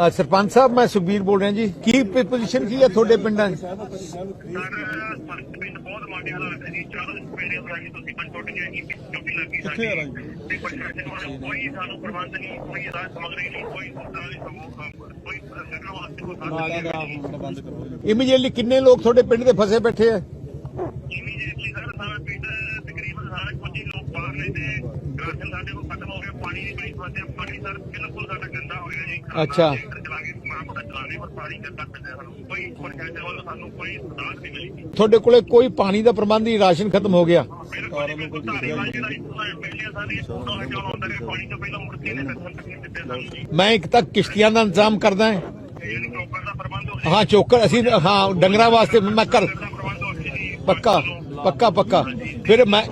ਸਰਪੰਚ ਸਾਹਿਬ ਮੈਂ ਸੁਖਬੀਰ ਬੋਲ ਰਿਹਾ ਜੀ। ਕੀ ਪੋਜੀਸ਼ਨ ਕੀ ਹੈ ਤੁਹਾਡੇ ਪਿੰਡਾਂ 'ਚ ਇਮੀਡੀਏਟਲੀ ਕਿੰਨੇ ਲੋਕ ਤੁਹਾਡੇ ਪਿੰਡ ਦੇ ਫਸੇ ਬੈਠੇ ਆ? ਇਮੀਡੀਏਟਲੀ ਸਰ ਸਾਰਾ ਪਿੰਡ ਤਕਰੀਬਨ ਸਾਰੇ ਕੁਝ ਹੀ ਲੋਕ ਬਾਹਰ ਨੇ ਤੇ ਰਾਸ਼ਨ ਸਾਡੇ ਕੋਲ ਖਤਮ ਹੋ ਗਿਆ ਪਾਣੀ ਦੀ ਬੜੀ ਸਮੱਸਿਆ ਪਾਣੀ ਸਰ ਬਿਲਕੁਲ ਸਾਡਾ ਗੰਦਾ ਹੋ ਗਿਆ ਜੀ। ਅੱਛਾ। ਚਲਾ ਕੇ ਮਾਂ ਮੋਟਾ ਚਲਾਣੇ ਪਰ ਪਾਣੀ ਗੰਦਾ ਪੈਂਦਾ ਸਾਨੂੰ ਕੋਈ ਪ੍ਰਸ਼ਾਸਨ ਵੱਲੋਂ ਸਾਨੂੰ ਕੋਈ ਸੁਧਾਰ ਨਹੀਂ ਮਿਲੀ ਤੁਹਾਡੇ ਕੋਲੇ ਕੋਈ ਪਾਣੀ ਦਾ ਪ੍ਰਬੰਧ ਨਹੀਂ ਰਾਸ਼ਨ ਖਤਮ ਹੋ ਗਿਆ। ਬਿਲਕੁਲ ਜੀ, ਬਿਲਕੁਲ ਧਾਰੀਵਾਲ ਜਿਹੜਾ ਇੱਕ ਐਮਐਲਏ ਸਾਡੇ ਫੋਟੋ ਹਟਾਉਣ ਆਉਂਦਾ ਕਿ ਪਾਣੀ ਤੋਂ ਪਹਿਲਾਂ ਮੁੜ ਕੇ ਨੇ ਦਰਸ਼ਨ ਤਕਲੀਫ ਦਿੱਤੇ ਸਾਨੂੰ ਜੀ। ਮੈਂ ਇੱਕ ਤਾਂ ਕਿਸ਼ਤੀਆਂ ਦਾ ਇੰਤਜ਼ਾਮ ਕਰਦਾ ਹਾਂ। ਹੋ ਚੋਕਰ ਅਸੀਂ ਹਾਂ ਡੰਗਰਾਂ ਵਾਸਤੇ ਮੈਂ ਕਰ ਪੱਕਾ ਪੱਕਾ ਪੱਕਾ। ਫਿਰ ਮੈਂ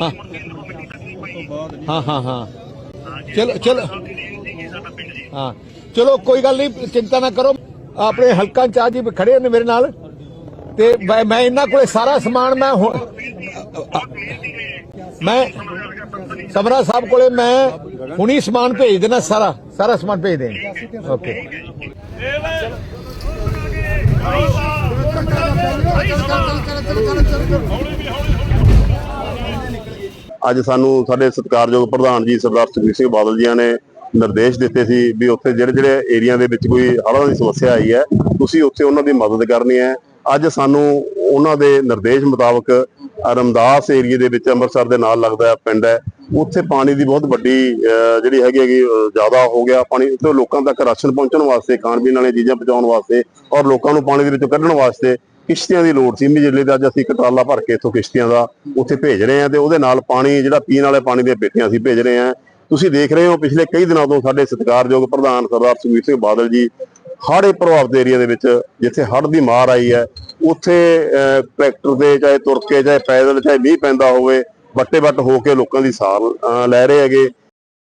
ਹਾਂ। ਹਾਂ ਹਾਂ ਹਾਂ ਚਲੋ ਚਲੋ ਹਾਂ ਚਲੋ ਕੋਈ ਗੱਲ ਨਹੀਂ ਚਿੰਤਾ ਨਾ ਕਰੋ ਆਪਣੇ ਹਲਕਾ ਚਾਹ ਜੀ ਖੜੇ ਨੇ ਮੇਰੇ ਨਾਲ ਤੇ ਮੈਂ ਇਹਨਾਂ ਕੋਲੇ ਸਾਰਾ ਸਮਾਨ ਮੈਂ ਮੈਂ ਸਮਰਾ ਸਾਹਿਬ ਕੋਲੇ ਮੈਂ ਹੁਣੀ ਸਮਾਨ ਭੇਜ ਦੇਣਾ ਸਾਰਾ ਸਾਰਾ ਸਮਾਨ ਭੇਜ ਦੇਣ ਓਕੇ ਅੱਜ ਸਾਨੂੰ ਸਾਡੇ ਸਤਿਕਾਰਯੋਗ ਪ੍ਰਧਾਨ ਜੀ ਸਰਦਾਰ ਸੁਖਬੀਰ ਸਿੰਘ ਬਾਦਲ ਜੀ ਨੇ ਨਿਰਦੇਸ਼ ਦਿੱਤੇ ਸੀ ਵੀ ਉੱਥੇ ਜਿਹੜੇ ਜਿਹੜੇ ਏਰੀਆ ਦੇ ਵਿੱਚ ਕੋਈ ਹੜ੍ਹਾਂ ਦੀ ਸਮੱਸਿਆ ਆਈ ਹੈ ਤੁਸੀਂ ਉੱਥੇ ਉਹਨਾਂ ਦੀ ਮਦਦ ਕਰਨੀ ਹੈ। ਅੱਜ ਸਾਨੂੰ ਉਹਨਾਂ ਦੇ ਨਿਰਦੇਸ਼ ਮੁਤਾਬਕ ਰਮਦਾਸ ਏਰੀਏ ਦੇ ਵਿੱਚ ਅੰਮ੍ਰਿਤਸਰ ਦੇ ਨਾਲ ਲੱਗਦਾ ਪਿੰਡ ਹੈ। ਉੱਥੇ ਪਾਣੀ ਦੀ ਬਹੁਤ ਵੱਡੀ ਅਹ, ਜਿਹੜੀ ਹੈਗੀ ਹੈਗੀ ਜ਼ਿਆਦਾ ਹੋ ਗਿਆ। ਪਾਣੀ ਉੱਥੇ ਲੋਕਾਂ ਤੱਕ ਰਾਸ਼ਨ ਪਹੁੰਚਣ ਵਾਸਤੇ ਖਾਣ ਪੀਣ ਵਾਲੀਆਂ ਚੀਜ਼ਾਂ ਪਹੁੰਚਾਉਣ ਵਾਸਤੇ ਔਰ ਲੋਕਾਂ ਨੂੰ ਪਾਣੀ ਦੇ ਵਿੱਚੋਂ ਕੱਢਣ ਵਾਸਤੇ ਕਿਸ਼ਤੀਆਂ ਦੀ ਲੋੜ ਸੀ। ਇਮੀਡੀਏਟਲੀ ਤੇ ਅੱਜ ਅਸੀਂ ਇੱਕ ਟਰਾਲਾ ਭਰ ਕੇ ਇੱਥੋਂ ਕਿਸ਼ਤੀਆਂ ਦਾ ਉੱਥੇ ਭੇਜ ਰਹੇ ਹਾਂ ਤੇ ਉਹਦੇ ਨਾਲ ਪਾਣੀ ਜਿਹੜਾ ਪੀਣ ਵਾਲੇ ਪਾਣੀ ਦੀਆਂ ਪੇਟੀਆਂ ਅਸੀਂ ਭੇਜ ਰਹੇ ਹਾਂ। ਤੁਸੀਂ ਦੇਖ ਰਹੇ ਹੋ ਪਿਛਲੇ ਕਈ ਦਿਨਾਂ ਤੋਂ ਸਾਡੇ ਸਤਿਕਾਰਯੋਗ ਪ੍ਰਧਾਨ ਸਰਦਾਰ ਸੁਖਬੀਰ ਸਿੰਘ ਬਾਦਲ ਜੀ ਹੜ੍ਹ ਪ੍ਰਭਾਵਿਤ ਏਰੀਆ ਦੇ ਵਿੱਚ ਜਿੱਥੇ ਹੜ੍ਹ ਦੀ ਮਾਰ ਆਈ ਹੈ ਉੱਥੇ ਅਹ, ਟਰੈਕਟਰ ਦੇ ਚਾਹੇ ਤੁਰ ਕੇ ਚਾਹੇ ਪੈਦਲ ਚਾਹੇ ਮੀਂਹ ਪੈਂਦਾ ਹੋਵੇ ਵੱਟੇ ਵੱਟ ਹੋ ਕੇ ਲੋਕਾਂ ਦੀ ਸਾਰ ਅਹ, ਲੈ ਰਹੇ ਹੈਗੇ।